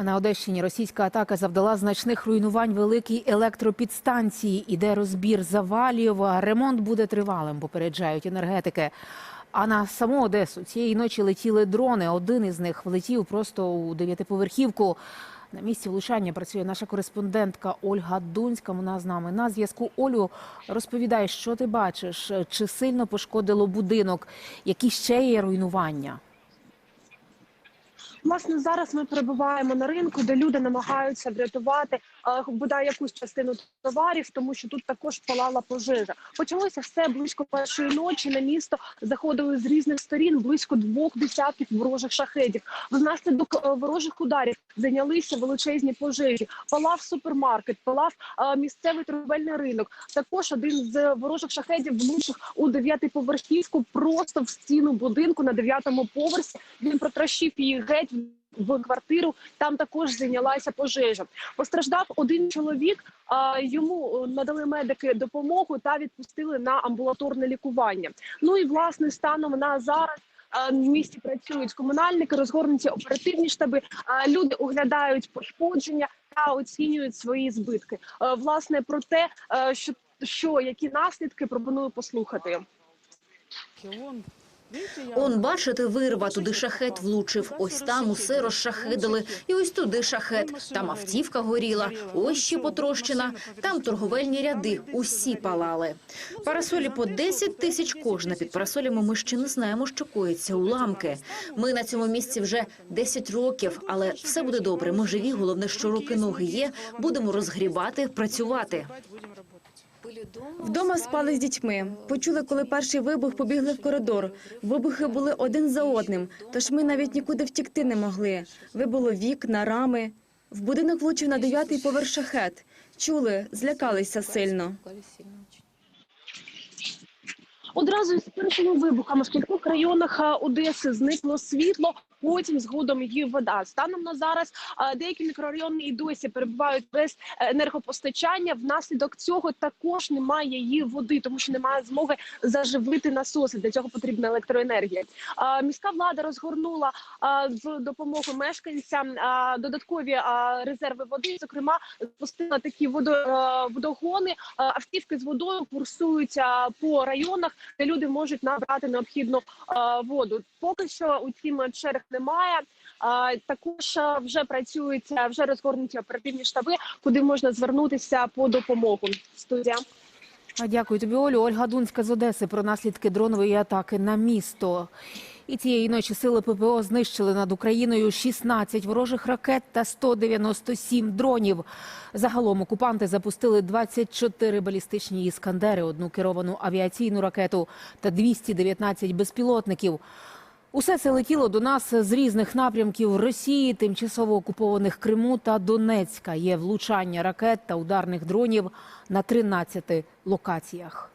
А на Одещині російська атака завдала значних руйнувань великій електропідстанції. Іде розбір завалів. Ремонт буде тривалим, попереджають енергетики. А на саму Одесу цієї ночі летіли дрони. Один із них влетів просто у дев'ятиповерхівку. На місці влучання працює наша кореспондентка Ольга Дунська. Вона з нами на зв'язку. Олю, розповідай, що ти бачиш? Чи сильно пошкодило будинок? Які ще є руйнування? Власне, зараз ми перебуваємо на ринку, де люди намагаються врятувати е, бодай якусь частину товарів, тому що тут також палала пожежа. Почалося все близько першої ночі. На місто заходили з різних сторін близько двох десятків ворожих шахедів. Внаслідок е, ворожих ударів зайнялися величезні пожежі. Палав супермаркет, палав е, місцевий торговельний ринок. Також один з ворожих шахедів влучив у дев'ятиповерхівку просто в стіну будинку на дев'ятому поверсі. Він протрощив її геть в квартиру. Там також зайнялася пожежа. Постраждав один чоловік. Йому е, надали медики допомогу та відпустили на амбулаторне лікування. Ну і власне станом на зараз. е, В місті працюють комунальники, розгорнуті оперативні штаби. Люди оглядають пошкодження та оцінюють свої збитки. Е, Власне про те, е, що, що які наслідки пропоную послухати. Он, бачите, вирва, туди шахет влучив. Ось там усе розшахидили. І ось туди шахет. Там автівка горіла, ось ще потрощена. Там торговельні ряди, усі палали. Парасолі по 10 тисяч кожна. Під парасолями ми ще не знаємо, що коїться уламки. Ми на цьому місці вже 10 років, але все буде добре. Ми живі, головне, що руки ноги є. Будемо розгрібати, працювати. Вдома спали з дітьми. Почули, коли перший вибух побігли в коридор. Вибухи були один за одним, тож ми навіть нікуди втікти не могли. Вибило вікна, рами. В будинок влучив на дев'ятий поверх шахет. Чули, злякалися сильно. Одразу з першими вибухами в кількох районах Одеси зникло світло. Потім згодом її вода. Станом на зараз деякі мікрорайони і досі перебувають без е, енергопостачання. Внаслідок цього також немає її води, тому що немає змоги заживити насоси. Для цього потрібна електроенергія. Міська влада розгорнула в допомогу мешканцям додаткові резерви води. Зокрема, запустила такі е, водогони. Автівки з водою курсують а, по районах, де люди можуть набрати необхідну воду. Поки що утім черг немає. Також вже працюють, вже розгорнуті оперативні штаби, куди можна звернутися по допомогу. Студія. Дякую тобі, Олю. Ольга Дунська з Одеси про наслідки дронової атаки на місто. І цієї ночі сили ППО знищили над Україною 16 ворожих ракет та 197 дронів. Загалом окупанти запустили 24 балістичні іскандери, одну керовану авіаційну ракету та 219 безпілотників. Усе це летіло до нас з різних напрямків Росії, тимчасово окупованих Криму та Донецька. Є влучання ракет та ударних дронів на 13 локаціях.